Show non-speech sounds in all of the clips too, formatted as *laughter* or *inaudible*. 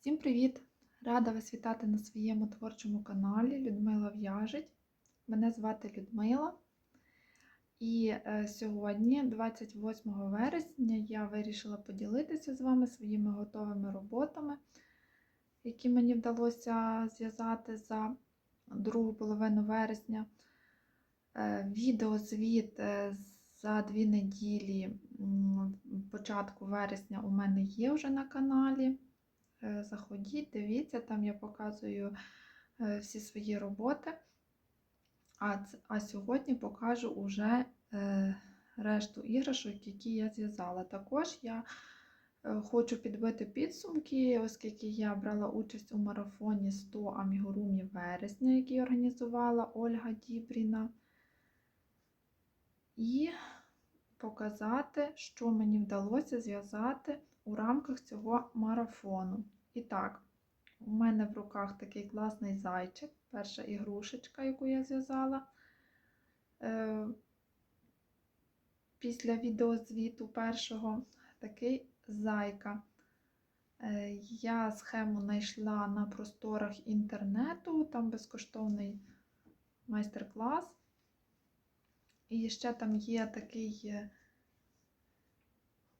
Всім привіт! Рада вас вітати на своєму творчому каналі Людмила В'яжить. Мене звати Людмила. І е, сьогодні, 28 вересня, я вирішила поділитися з вами своїми готовими роботами, які мені вдалося зв'язати за другу половину вересня. Е, Відеозвіт е, за дві неділі початку вересня у мене є вже на каналі. Е, Заходіть, дивіться, там я показую е, всі свої роботи. А, а сьогодні покажу уже е, решту іграшок, які я зв'язала. Також я хочу підбити підсумки, оскільки я брала участь у марафоні 100 амігурумі вересня, який організувала Ольга Дібріна. І показати, що мені вдалося зв'язати у рамках цього марафону. І так, у мене в руках такий класний зайчик, перша ігрушечка, яку я зв'язала. Е, Після відеозвіту першого такий зайка. Е, Я схему знайшла на просторах інтернету, там безкоштовний майстер-клас. І ще там є такий е,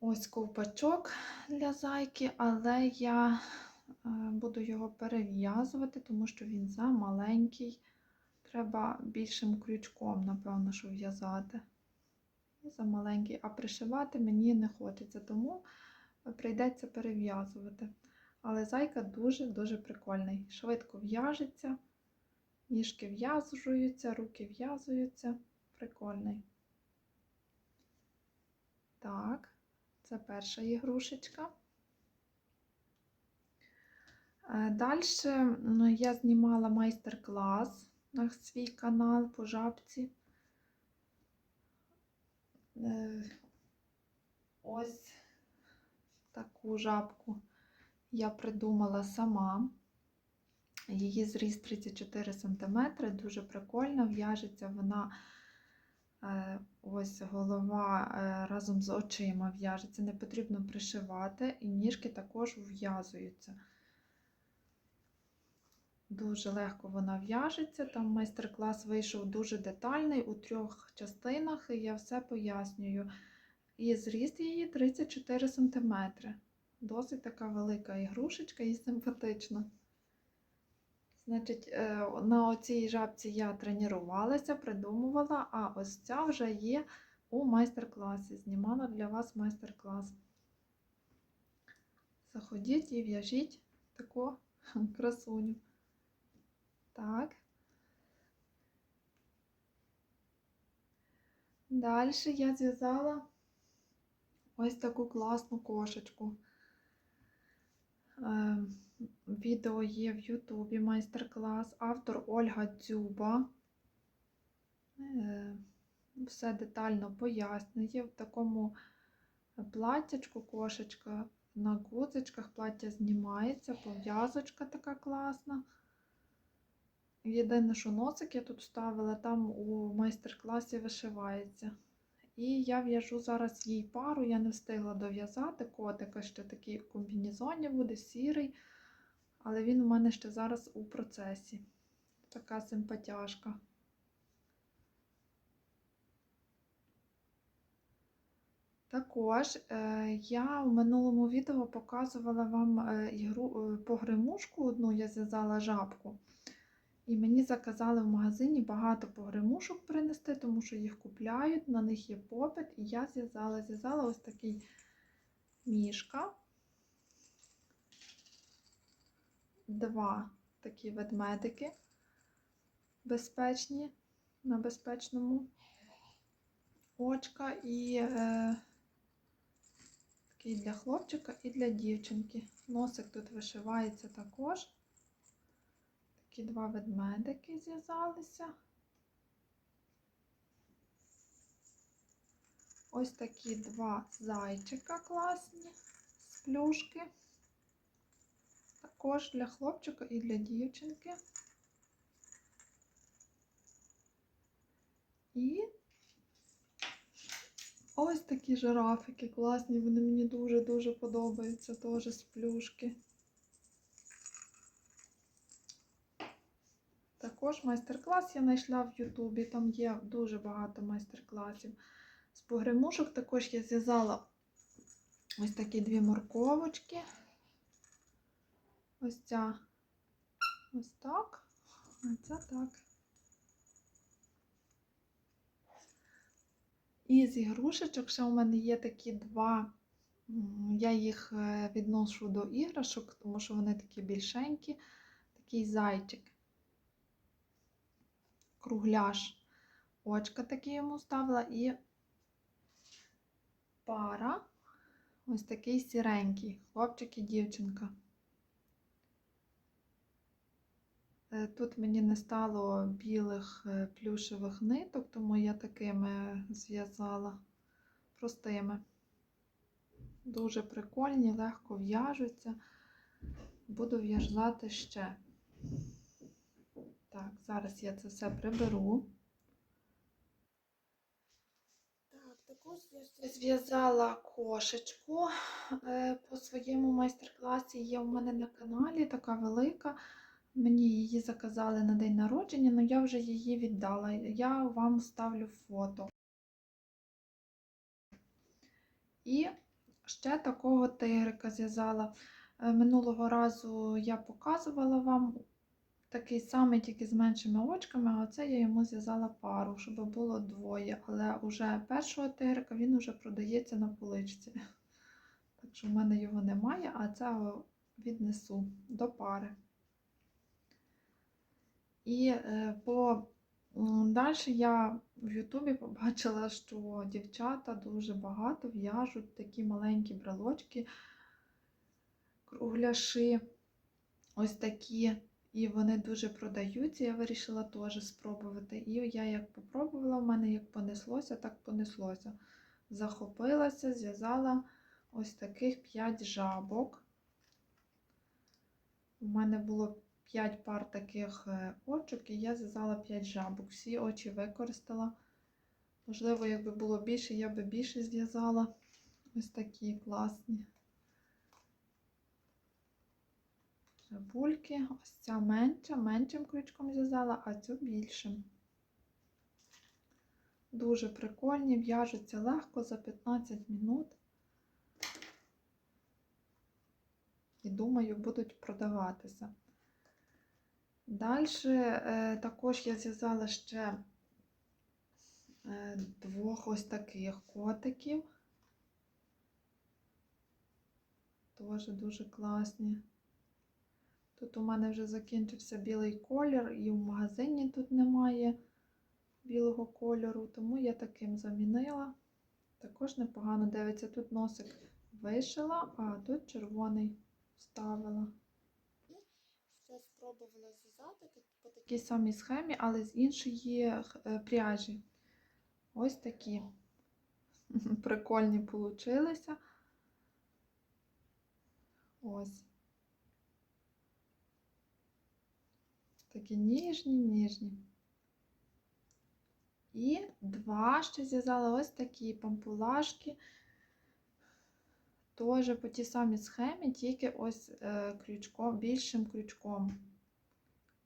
ось ковпачок для зайки, але я буду його перев'язувати, тому що він замаленький. Треба більшим крючком, напевно, що в'язати. Замаленький, а пришивати мені не хочеться, тому прийдеться перев'язувати. Але зайка дуже-дуже прикольний. Швидко в'яжеться, ніжки в'язуються, руки в'язуються. Прикольний. Так, це перша ігрушечка. Далі я знімала майстер-клас на свій канал по жабці. Е, Ось таку жабку я придумала сама. Її зріст 34 см, дуже прикольна, в'яжеться вона е, ось голова е, разом з очима в'яжеться, не потрібно пришивати, і ніжки також в'язуються. Дуже легко вона в'яжеться. Там майстер-клас вийшов дуже детальний у трьох частинах, і я все пояснюю. І зріст її 34 см. Досить така велика ігрушечка і симпатична. Значить, е, на цій жабці я тренувалася, придумувала, а ось ця вже є у майстер-класі. Знімала для вас майстер-клас. Заходіть і в'яжіть таку *laughs* красуню. Так. Далі я зв'язала ось таку класну кошечку. Е, Відео є в Ютубі майстер-клас. Автор Ольга Дзюба. Е, Все детально пояснює. В такому платтячку кошечка на гудзичках плаття знімається, пов'язочка така класна. Єдине, що носик я тут вставила, там у майстер-класі вишивається. І я в'яжу зараз їй пару, я не встигла дов'язати. Котика ще такий в комбінезоні буде, сірий, але він у мене ще зараз у процесі. Така симпатяшка. Також е, я в минулому відео показувала вам е, ігру е, погремушку одну, я зв'язала жабку. І мені заказали в магазині багато погремушок принести, тому що їх купляють, на них є попит. І я зв'язала, зв'язала ось такий мішка. Два такі ведмедики безпечні, на безпечному очка і е, такий для хлопчика і для дівчинки. Носик тут вишивається також. Такі два ведмедики зв'язалися. Ось такі два зайчика класні з плюшки. Також для хлопчика і для дівчинки. І ось такі жирафики класні, вони мені дуже-дуже подобаються, теж з плюшки. Також майстер-клас я знайшла в Ютубі, там є дуже багато майстер-класів. З погремушок також я зв'язала ось такі дві морковочки. Ось ця ось так, а ця так. І з ігрушечок ще у мене є такі два. Я їх е, відношу до іграшок, тому що вони такі більшенькі. Такий зайчик. Кругляш. Очка такі йому ставила і пара. Ось такий сіренький. Хлопчик і дівчинка. Е, Тут мені не стало білих е, плюшевих ниток, тому я такими зв'язала простими. Дуже прикольні, легко в'яжуться. Буду в'язати ще. Так, зараз я це все приберу. Так, також я зв'язала кошечку е, по своєму майстер-класі. Є у мене на каналі така велика. Мені її заказали на день народження, але я вже її віддала. Я вам ставлю фото. І ще такого тигрика зв'язала. Е, Минулого разу я показувала вам такий самий, тільки з меншими очками, а оце я йому зв'язала пару, щоб було двоє. Але вже першого тигрика він вже продається на поличці. *laughs* Так що в мене його немає, а цього віднесу до пари. І е, по далі я в Ютубі побачила, що дівчата дуже багато в'яжуть такі маленькі брелочки, кругляші, ось такі, і вони дуже продаються. Я вирішила теж спробувати. І я як попробувала, в мене як понеслося, так понеслося. Захопилася, зв'язала ось таких 5 жабок. У мене було 5 пар таких е, очок, і я зв'язала 5 жабок. Всі очі використала. Можливо, якби було більше, я би більше зв'язала. Ось такі класні. Жабульки. Ось ця менша, меншим крючком зв'язала, а цю більшим. Дуже прикольні, в'яжуться легко за 15 минут. І думаю, будуть продаватися. Далі е, також я зв'язала ще е, двох ось таких котиків. Теж дуже класні. Тут у мене вже закінчився білий колір, і в магазині тут немає білого кольору, тому я таким замінила. Також непогано дивиться. Тут носик вишила, а тут червоний вставила. Ще спробувала зв'язати по такій самій схемі, але з іншої е, пряжі. Ось такі *laughs* прикольні получилися. Ось. Такі ніжні, ніжні. І два ще зв'язала ось такі пампулашки. Теж по тій самій схемі, тільки ось е, крючком, більшим крючком.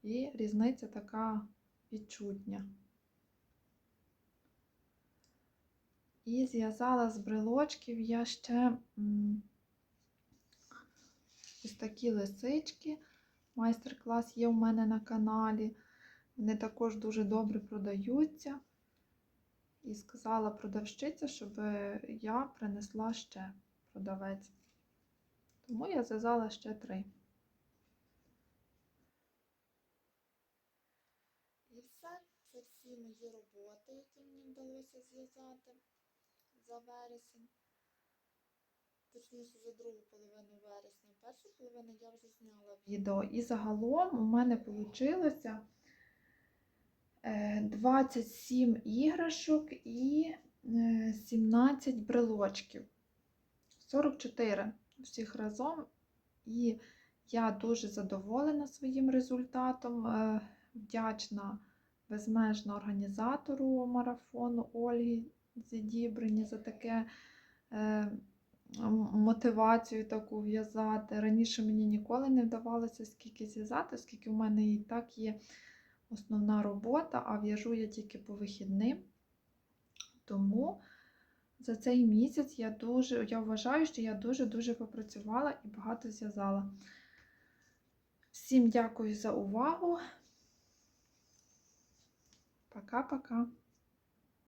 І різниця така відчутня. І зв'язала з брелочків я ще м, ось такі лисички. Майстер-клас є у мене на каналі. Вони також дуже добре продаються. І сказала продавщиця, щоб я принесла ще продавець. Тому я зв'язала ще три. І все, це всі мої роботи, які мені вдалося зв'язати за вересень. Точніше, за другу половину вересня. Першу половину я вже зняла відео. І загалом у мене вийшло 27 іграшок і е, 17 брелочків. 44 всіх разом. І я дуже задоволена своїм результатом. е, Вдячна безмежно організатору марафону Ольгі Зідібрині за таке е, мотивацію таку в'язати. Раніше мені ніколи не вдавалося скільки зв'язати, оскільки у мене і так є основна робота, а в'яжу я тільки по вихідним. Тому за цей місяць я дуже, я вважаю, що я дуже-дуже попрацювала і багато зв'язала. Всім дякую за увагу. Пока-пока.